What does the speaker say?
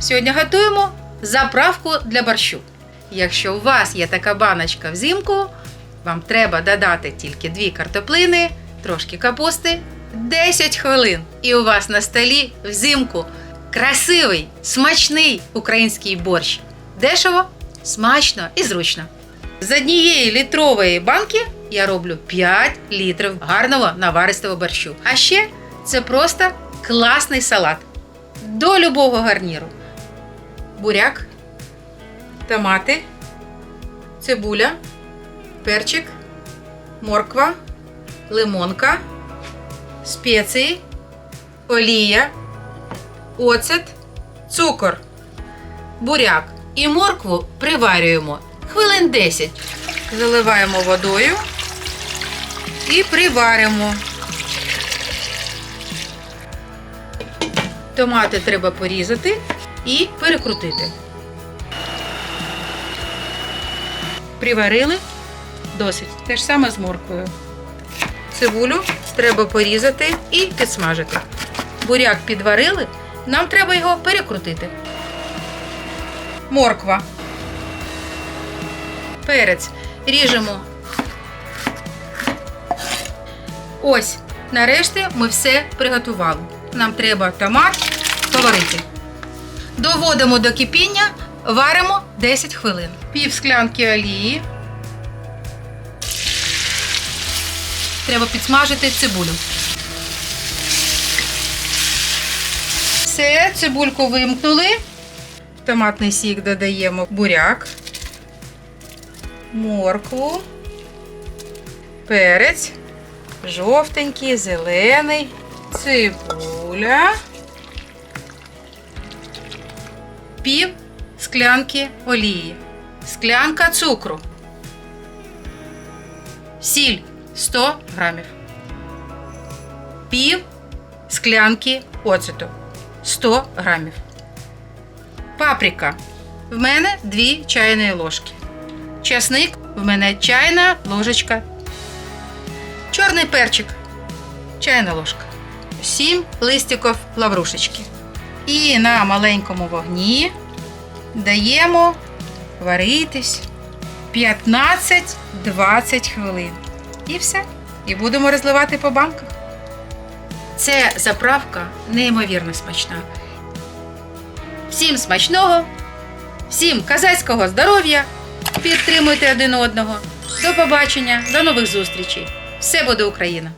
Сьогодні готуємо заправку для борщу. Якщо у вас є така баночка взимку, вам треба додати тільки дві картоплини, трошки капусти, 10 хвилин. І у вас на столі взимку красивий, смачний український борщ. Дешево, смачно і зручно. З однієї літрової банки я роблю 5 літрів гарного наваристого борщу. А ще це просто класний салат. До любого гарніру. Буряк, томати, цибуля, перчик, морква, лимонка, спеції, олія, оцет, цукор, буряк і моркву приварюємо хвилин 10. Заливаємо водою і приваримо. Томати треба порізати і перекрутити. Приварили досить. Те ж саме з морквою. Цибулю треба порізати і підсмажити. Буряк підварили, нам треба його перекрутити. Морква. Перець ріжемо. Ось, нарешті ми все приготували. Нам треба томат поварити. Доводимо до кипіння, варимо 10 хвилин. Пів склянки олії. Треба підсмажити цибулю. Все, цибульку вимкнули. В Томатний сік додаємо буряк, моркву, перець, жовтенький, зелений, цибуля, пів склянки олії, склянка цукру, сіль 100 грамів, пів склянки оцету 100 грамів. Паприка. В мене 2 чайні ложки. Часник в мене чайна ложечка. Чорний перчик. Чайна ложка. 7 листиків лаврушечки. І на маленькому вогні даємо варитись 15-20 хвилин. І все. І будемо розливати по банках. Це заправка неймовірно смачна. Всім смачного, всім казацького здоров'я. Підтримуйте один одного. До побачення, до нових зустрічей. Все буде Україна!